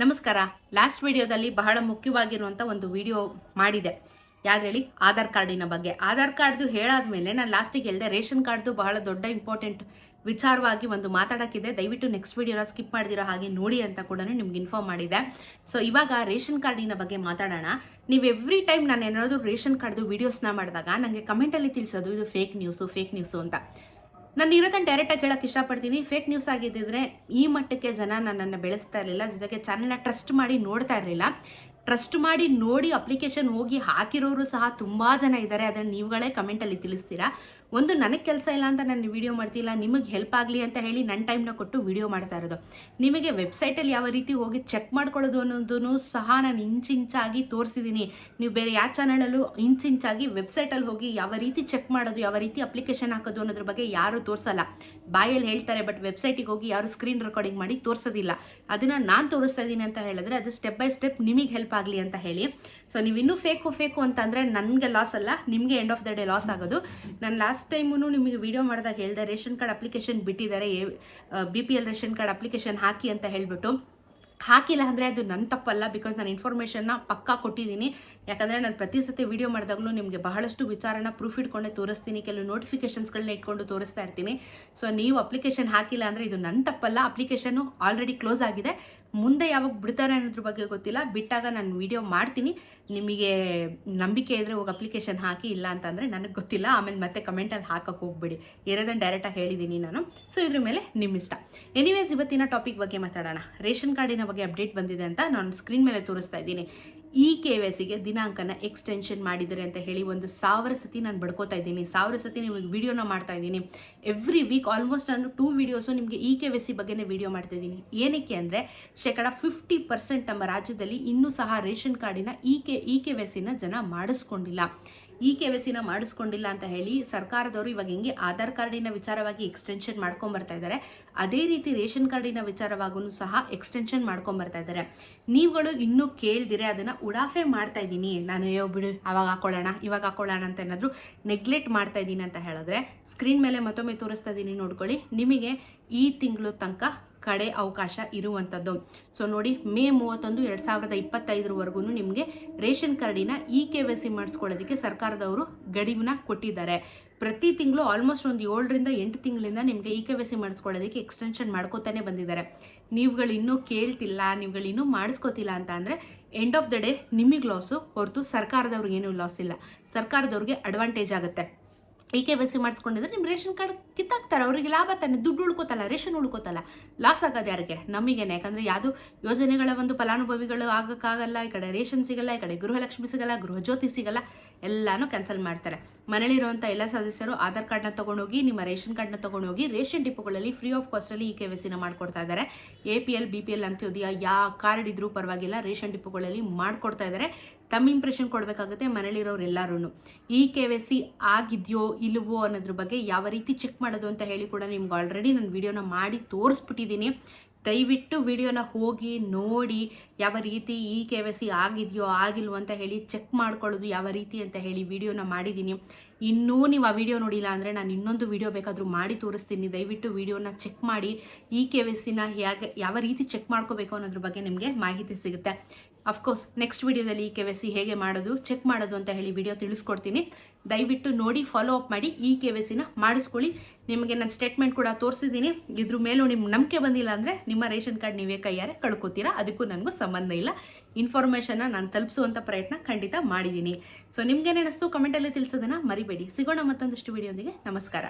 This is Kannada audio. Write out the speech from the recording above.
ನಮಸ್ಕಾರ. ಲಾಸ್ಟ್ ವಿಡಿಯೋದಲ್ಲಿ ಬಹಳ ಮುಖ್ಯವಾಗಿರುವಂಥ ಒಂದು ವಿಡಿಯೋ ಮಾಡಿದೆ. ಯಾವ್ದು ಹೇಳಿ? ಆಧಾರ್ ಕಾರ್ಡಿನ ಬಗ್ಗೆ. ಆಧಾರ್ ಕಾರ್ಡ್ದು ಹೇಳಾದ್ಮೇಲೆ ನಾನು ಲಾಸ್ಟಿಗೆ ಹೇಳಿದೆ, ರೇಷನ್ ಕಾರ್ಡ್ದು ಬಹಳ ದೊಡ್ಡ ಇಂಪಾರ್ಟೆಂಟ್ ವಿಚಾರವಾಗಿ ಒಂದು ಮಾತಾಡೋಕ್ಕಿದೆ. ದಯವಿಟ್ಟು ನೆಕ್ಸ್ಟ್ ವಿಡಿಯೋನ ಸ್ಕಿಪ್ ಮಾಡಿದಿರೋ ಹಾಗೆ ನೋಡಿ ಅಂತ ಕೂಡ ನಿಮ್ಗೆ ಇನ್ಫಾರ್ಮ್ ಮಾಡಿದೆ. ಸೊ ಇವಾಗ ರೇಷನ್ ಕಾರ್ಡಿನ ಬಗ್ಗೆ ಮಾತಾಡೋಣ. ನೀವು ಎವ್ರಿ ಟೈಮ್ ನಾನು ಏನಾದರೂ ರೇಷನ್ ಕಾರ್ಡ್ದು ವೀಡಿಯೋಸ್ನ ಮಾಡಿದಾಗ ನನಗೆ ಕಮೆಂಟಲ್ಲಿ ತಿಳಿಸೋದು, ಇದು ಫೇಕ್ ನ್ಯೂಸು ಫೇಕ್ ನ್ಯೂಸು ಅಂತ. ನಾನು ಇರೋದನ್ನು ಡೈರೆಕ್ಟಾಗಿ ಹೇಳೋಕ್ಕೆ ಇಷ್ಟಪಡ್ತೀನಿ. ಫೇಕ್ ನ್ಯೂಸ್ ಆಗಿದ್ದಿದ್ರೆ ಈ ಮಟ್ಟಕ್ಕೆ ಜನ ನನ್ನನ್ನು ಬೆಳೆಸ್ತಾ ಇರಲಿಲ್ಲ. ಜೊತೆಗೆ ಚಾನಲ್ನ ಟ್ರಸ್ಟ್ ಮಾಡಿ ನೋಡ್ತಾ ಇರಲಿಲ್ಲ. ಟ್ರಸ್ಟ್ ಮಾಡಿ ನೋಡಿ ಅಪ್ಲಿಕೇಶನ್ ಹೋಗಿ ಹಾಕಿರೋರು ಸಹ ತುಂಬ ಜನ ಇದ್ದಾರೆ. ಅದನ್ನು ನೀವುಗಳೇ ಕಮೆಂಟಲ್ಲಿ ತಿಳಿಸ್ತೀರಾ? ಒಂದು ನನಗೆ ಕೆಲಸ ಇಲ್ಲ ಅಂತ ನಾನು ವಿಡಿಯೋ ಮಾಡ್ತಿಲ್ಲ, ನಿಮಗೆ ಹೆಲ್ಪ್ ಆಗಲಿ ಅಂತ ಹೇಳಿ ನನ್ನ ಟೈಮ್ನ ಕೊಟ್ಟು ವಿಡಿಯೋ ಮಾಡ್ತಾ ಇರೋದು. ನಿಮಗೆ ವೆಬ್ಸೈಟಲ್ಲಿ ಯಾವ ರೀತಿ ಹೋಗಿ ಚೆಕ್ ಮಾಡ್ಕೊಳ್ಳೋದು ಅನ್ನೋದನ್ನು ಸಹ ನಾನು ಇಂಚಿಂಚಾಗಿ ತೋರಿಸಿದ್ದೀನಿ ನೀವು ಬೇರೆ ಯಾವ ಚಾನಲಲ್ಲೂ ಇಂಚಿಂಚಾಗಿ ವೆಬ್ಸೈಟಲ್ಲಿ ಹೋಗಿ ಯಾವ ರೀತಿ ಚೆಕ್ ಮಾಡೋದು, ಯಾವ ರೀತಿ ಅಪ್ಲಿಕೇಶನ್ ಹಾಕೋದು ಅನ್ನೋದ್ರ ಬಗ್ಗೆ ಯಾರೂ ತೋರಿಸಲ್ಲ. ಬಾಯಲ್ಲಿ ಹೇಳ್ತಾರೆ ಬಟ್ ವೆಬ್ಸೈಟಿಗೆ ಹೋಗಿ ಯಾರು ಸ್ಕ್ರೀನ್ ರೆಕಾರ್ಡಿಂಗ್ ಮಾಡಿ ತೋರಿಸೋದಿಲ್ಲ. ಅದನ್ನು ನಾನು ತೋರಿಸ್ತಾ ಇದ್ದೀನಿ ಅಂತ ಹೇಳಿದ್ರೆ ಅದು ಸ್ಟೆಪ್ ಬೈ ಸ್ಟೆಪ್ ನಿಮಗೆ ಹೆಲ್ಪ್ ಆಗಲಿ ಅಂತ ಹೇಳಿ. ಸೊ ನೀವು ಇನ್ನೂ ಫೇಕು ಫೇಕು ಅಂತಂದರೆ ನನಗೆ ಲಾಸ್ ಅಲ್ಲ, ನಿಮಗೆ end of the day loss ಆಗೋದು. ನಾನು ಲಾಸ್ಟ್ ಟೈಮು ನಿಮಗೆ ವಿಡಿಯೋ ಮಾಡಿದಾಗ ಹೇಳಿದೆ, ರೇಷನ್ ಕಾರ್ಡ್ ಅಪ್ಲಿಕೇಶನ್ ಬಿಟ್ಟಿದ್ದಾರೆ B P L ration card application ಹಾಕಿ ಅಂತ ಹೇಳಿಬಿಟ್ಟು. ಹಾಕಿಲ್ಲ ಅಂದರೆ ಅದು ನನ್ನ ತಪ್ಪಲ್ಲ ಬಿಕಾಸ್ ನಾನು ಇನ್ಫಾರ್ಮೇಷನ್ನ ಪಕ್ಕಾ ಕೊಟ್ಟಿದ್ದೀನಿ. ಯಾಕಂದರೆ ನಾನು ಪ್ರತಿ ಸತಿ ವಿಡಿಯೋ ಮಾಡಿದಾಗಲೂ ನಿಮಗೆ ಬಹಳಷ್ಟು ವಿಚಾರನ ಪ್ರೂಫ್ ಇಟ್ಕೊಂಡೇ ತೋರಿಸ್ತೀನಿ. ಕೆಲವು ನೋಟಿಫಿಕೇಷನ್ಸ್ಗಳನ್ನ ಇಟ್ಕೊಂಡು ತೋರಿಸ್ತಾ ಇರ್ತೀನಿ. ಸೊ ನೀವು ಅಪ್ಲಿಕೇಶನ್ ಹಾಕಿಲ್ಲ ಅಂದರೆ ಇದು ನನ್ನ ತಪ್ಪಲ್ಲ. ಅಪ್ಲಿಕೇಶನ್ನು ಆಲ್ರೆಡಿ ಕ್ಲೋಸ್ ಆಗಿದೆ. ಮುಂದೆ ಯಾವಾಗ ಬಿಡ್ತಾರೆ ಅನ್ನೋದ್ರ ಬಗ್ಗೆ ಗೊತ್ತಿಲ್ಲ. ಬಿಟ್ಟಾಗ ನಾನು ವೀಡಿಯೋ ಮಾಡ್ತೀನಿ. ನಿಮಗೆ ನಂಬಿಕೆ ಇದ್ದರೆ ಹೋಗಿ ಅಪ್ಲಿಕೇಶನ್ ಹಾಕಿ, ಇಲ್ಲ ಅಂತಂದರೆ ನನಗೆ ಗೊತ್ತಿಲ್ಲ. ಆಮೇಲೆ ಮತ್ತೆ ಕಮೆಂಟಲ್ಲಿ ಹಾಕಕ್ಕೆ ಹೋಗ್ಬಿಡಿ. ಇರೋದನ್ನು ಡೈರೆಕ್ಟಾಗಿ ಹೇಳಿದ್ದೀನಿ ನಾನು. ಸೊ ಇದ್ರ ಮೇಲೆ ನಿಮ್ಮ ಇಷ್ಟ ಎನಿವೇಸ್ ಇವತ್ತಿನ ಟಾಪಿಕ್ ಬಗ್ಗೆ ಮಾತಾಡೋಣ. ರೇಷನ್ ಕಾರ್ಡಿನ ಬಗ್ಗೆ ಅಪ್ಡೇಟ್ ಬಂದಿದೆ ಅಂತ ನಾನು ಸ್ಕ್ರೀನ್ ಮೇಲೆ ತೋರಿಸ್ತಾ ಇದ್ದೀನಿ. ಈ ಕೆ ವೈ ಸಿಗೆ ದಿನಾಂಕನ ಎಕ್ಸ್ಟೆನ್ಷನ್ ಮಾಡಿದರೆ ಅಂತ ಹೇಳಿ ಒಂದು ಸಾವಿರ ಸತಿ ನಾನು ಬಡ್ಕೋತಾ ಇದ್ದೀನಿ. ಸಾವಿರ ಸತಿ ನಿಮಗೆ ವೀಡಿಯೋನ ಮಾಡ್ತಾ ಇದ್ದೀನಿ. ಎವ್ರಿ ವೀಕ್ ಆಲ್ಮೋಸ್ಟ್ ನಾನು ಟೂ ವೀಡಿಯೋಸು ನಿಮಗೆ ಇ ಕೆ ವೈ ಸಿ ಬಗ್ಗೆನೇ ವೀಡಿಯೋ ಮಾಡ್ತಾ ಇದ್ದೀನಿ. ಏನಕ್ಕೆ ಅಂದರೆ ಶೇಕಡ ಫಿಫ್ಟಿ ಪರ್ಸೆಂಟ್ ನಮ್ಮ ರಾಜ್ಯದಲ್ಲಿ ಇನ್ನೂ ಸಹ ರೇಷನ್ ಕಾರ್ಡಿನ E K E K Y ಸಿನ ಜನ ಮಾಡಿಸ್ಕೊಂಡಿಲ್ಲ. ಇ ಕೆ ವೈ ಸಿನ ಮಾಡಿಸ್ಕೊಂಡಿಲ್ಲ ಅಂತ ಹೇಳಿ ಸರ್ಕಾರದವರು ಇವಾಗ ಹೆಂಗೆ ಆಧಾರ್ ಕಾರ್ಡಿನ ವಿಚಾರವಾಗಿ ಎಕ್ಸ್ಟೆನ್ಷನ್ ಮಾಡ್ಕೊಂಬರ್ತಾ ಇದ್ದಾರೆ. ಅದೇ ರೀತಿ ರೇಷನ್ ಕಾರ್ಡಿನ ವಿಚಾರವಾಗೂ ಸಹ ಎಕ್ಸ್ಟೆನ್ಷನ್ ಮಾಡ್ಕೊಂಬರ್ತಾ ಇದ್ದಾರೆ. ನೀವುಗಳು ಇನ್ನೂ ಕೇಳ್ದಿರೆ ಅದನ್ನು ಉಡಾಫೆ ಮಾಡ್ತಾ ಇದ್ದೀನಿ. ನಾನು, ಅಯ್ಯೋ, ಬಿಡು ಅವಾಗ ಹಾಕೊಳ್ಳೋಣ, ಇವಾಗ ಹಾಕೊಳ್ಳೋಣ ಅಂತ ಏನಾದರೂ ನೆಗ್ಲೆಕ್ಟ್ ಮಾಡ್ತಾ ಇದ್ದೀನಿ ಅಂತ ಹೇಳಿದ್ರೆ ಸ್ಕ್ರೀನ್ ಮೇಲೆ ಮತ್ತೊಮ್ಮೆ ತೋರಿಸ್ತಾ ಇದ್ದೀನಿ, ನೋಡ್ಕೊಳ್ಳಿ. ನಿಮಗೆ ಈ ತಿಂಗಳು ತನಕ ಕಡೆ ಅವಕಾಶ ಇರುವಂಥದ್ದು. ಸೊ ನೋಡಿ, ಮೇ ಮೂವತ್ತೊಂದು, ಎರಡು ಸಾವಿರದ ಇಪ್ಪತ್ತೈದರವರೆಗೂ ನಿಮಗೆ ರೇಷನ್ ಕಾರ್ಡಿನ ಇ ಕೆ ವೈ ಸಿ ಮಾಡಿಸ್ಕೊಳ್ಳೋದಕ್ಕೆ ಸರ್ಕಾರದವರು ಗಡಿವನ್ನ ಕೊಟ್ಟಿದ್ದಾರೆ. ಪ್ರತಿ ತಿಂಗಳು ಆಲ್ಮೋಸ್ಟ್ ಒಂದು ಏಳರಿಂದ ಎಂಟು ತಿಂಗಳಿಂದ ನಿಮಗೆ ಇ ಕೆ ವೈ ಸಿ ಮಾಡಿಸ್ಕೊಳ್ಳೋದಕ್ಕೆ ಎಕ್ಸ್ಟೆನ್ಷನ್ ಮಾಡ್ಕೋತಾನೆ ಬಂದಿದ್ದಾರೆ. ನೀವುಗಳು ಇನ್ನೂ ಕೇಳ್ತಿಲ್ಲ ನೀವುಗಳು ಇನ್ನೂ ಮಾಡಿಸ್ಕೋತಿಲ್ಲ ಅಂತ ಅಂದರೆ ಎಂಡ್ ಆಫ್ ದ ಡೇ ನಿಮಗೆ ಲಾಸು ಹೊರತು ಸರ್ಕಾರದವ್ರಿಗೆ ಏನೂ ಲಾಸ್ ಇಲ್ಲ. ಸರ್ಕಾರದವ್ರಿಗೆ ಅಡ್ವಾಂಟೇಜ್ ಆಗುತ್ತೆ. ಇ ಕೆ ವೈ ಮಾಡಿಸ್ಕೊಂಡಿದ್ರೆ ನಿಮ್ಮ ರೇಷನ್ ಕಾರ್ಡ್ ಕಿತ್ತಾಕ್ತಾರೆ. ಅವರಿಗೆ ಲಾಭ ತಾನೆ. ದುಡ್ಡು ಉಳ್ಕೋತಲ್ಲ, ರೇಷನ್ ಉಳ್ಕೋತಲ್ಲ. ಲಾಸ್ ಆಗೋದು ಯಾರಿಗೆ? ನಮಗೇನೆ. ಯಾಕಂದರೆ ಯಾವುದು ಯೋಜನೆಗಳ ಒಂದು ಫಲಾನುಭವಿಗಳು ಆಗೋಕ್ಕಾಗಲ್ಲ, ಈ ಕಡೆ ರೇಷನ್ ಸಿಗಲ್ಲ, ಈ ಕಡೆ ಗೃಹಲಕ್ಷ್ಮಿ ಸಿಗಲ್ಲ, ಗೃಹಜ್ಯೋತಿ ಸಿಗಲ್ಲ. ಎಲ್ಲನೂ ಕ್ಯಾನ್ಸಲ್ ಮಾಡ್ತಾರೆ. ಮನೇಲಿರುವಂಥ ಎಲ್ಲ ಸದಸ್ಯರು ಆಧಾರ್ ಕಾರ್ಡ್ನ ತೊಗೊಂಡೋಗಿ, ನಿಮ್ಮ ರೇಷನ್ ಕಾರ್ಡ್ನ ತೊಗೊಂಡೋಗಿ, ರೇಷನ್ ಡಿಪೋಗಳಲ್ಲಿ ಫ್ರೀ ಆಫ್ ಕಾಸ್ಟಲ್ಲಿ ಈ ಕೆ ವೈ ಸಿನ ಮಾಡ್ಕೊಡ್ತಾ ಇದ್ದಾರೆ. A P L B P L Antyodaya ಯಾವ ಕಾರ್ಡ್ ಇದ್ರೂ ಪರವಾಗಿಲ್ಲ, ರೇಷನ್ ಡಿಪೋಗಳಲ್ಲಿ ಮಾಡ್ಕೊಡ್ತಾ ಇದ್ದಾರೆ. ತಮ್ಮ ಇಂಪ್ರೆಷನ್ ಕೊಡಬೇಕಾಗುತ್ತೆ ಮನೇಲಿರೋರು ಎಲ್ಲರೂ ಈ ಕೆ ವೈ ಸಿ ಆಗಿದೆಯೋ, ಇಲ್ವೋ ಅನ್ನೋದ್ರ ಬಗ್ಗೆ ಯಾವ ರೀತಿ ಚೆಕ್ ಮಾಡೋದು ಅಂತ ಹೇಳಿ ಕೂಡ ನಿಮ್ಗೆ ಆಲ್ರೆಡಿ ನಾನು ವೀಡಿಯೋನ ಮಾಡಿ ತೋರಿಸ್ಬಿಟ್ಟಿದ್ದೀನಿ. ದಯವಿಟ್ಟು ವಿಡಿಯೋನ ಹೋಗಿ ನೋಡಿ, ಯಾವ ರೀತಿ ಈ ಕೆ ವೈ ಸಿ ಆಗಿದೆಯೋ ಆಗಿಲ್ವೋ ಅಂತ ಹೇಳಿ ಚೆಕ್ ಮಾಡ್ಕೊಳ್ಳೋದು ಯಾವ ರೀತಿ ಅಂತ ಹೇಳಿ ವಿಡಿಯೋನ ಮಾಡಿದ್ದೀನಿ. ಇನ್ನೂ ನೀವು ಆ ವಿಡಿಯೋ ನೋಡಿಲ್ಲ ಅಂದರೆ ನಾನು ಇನ್ನೊಂದು ವಿಡಿಯೋ ಬೇಕಾದರೂ ಮಾಡಿ ತೋರಿಸ್ತೀನಿ. ದಯವಿಟ್ಟು ವಿಡಿಯೋನ ಚೆಕ್ ಮಾಡಿ. ಈ ಕೆ ವೈ ಸಿನ ಹೇಗೆ, ಯಾವ ರೀತಿ ಚೆಕ್ ಮಾಡ್ಕೋಬೇಕು ಅನ್ನೋದ್ರ ಬಗ್ಗೆ ನಿಮಗೆ ಮಾಹಿತಿ ಸಿಗುತ್ತೆ. ಅಫ್ಕೋರ್ಸ್ ನೆಕ್ಸ್ಟ್ ವಿಡಿಯೋದಲ್ಲಿ ಈ ಕೆ ವೈ ಸಿ ಹೇಗೆ ಮಾಡೋದು ಚೆಕ್ ಮಾಡೋದು ಅಂತ ಹೇಳಿ ವಿಡಿಯೋ ತಿಳಿಸ್ಕೊಡ್ತೀನಿ. ದಯವಿಟ್ಟು ನೋಡಿ ಫಾಲೋ ಅಪ್ ಮಾಡಿ, ಈ ಕೆ ವೈ ಸಿನ ಮಾಡಿಸ್ಕೊಳ್ಳಿ. ನಿಮಗೆ ನಾನು ಸ್ಟೇಟ್ಮೆಂಟ್ ಕೂಡ ತೋರಿಸಿದ್ದೀನಿ. ಇದ್ರ ಮೇಲೂ ನಿಮ್ಮ ನಂಬಿಕೆ ಬಂದಿಲ್ಲ ಅಂದರೆ ನಿಮ್ಮ ರೇಷನ್ ಕಾರ್ಡ್ ನೀವೇ ಕೈಯಾರೆ ಕಳ್ಕೊತೀರಾ. ಅದಕ್ಕೂ ನನಗೂ ಸಂಬಂಧ ಇಲ್ಲ. ಇನ್ಫಾರ್ಮೇಷನ್ನ ನಾನು ತಲುಪಿಸುವಂಥ ಪ್ರಯತ್ನ ಖಂಡಿತ ಮಾಡಿದ್ದೀನಿ. ಸೊ ನಿಮ್ಗೇನು ಅನಿಸ್ತು ಕಮೆಂಟಲ್ಲಿ ತಿಳಿಸೋದನ್ನ ಮರಿಬೇಡಿ. ಸಿಗೋಣ ಮತ್ತೊಂದಷ್ಟು ವಿಡಿಯೋದಿಗೆ ನಮಸ್ಕಾರ.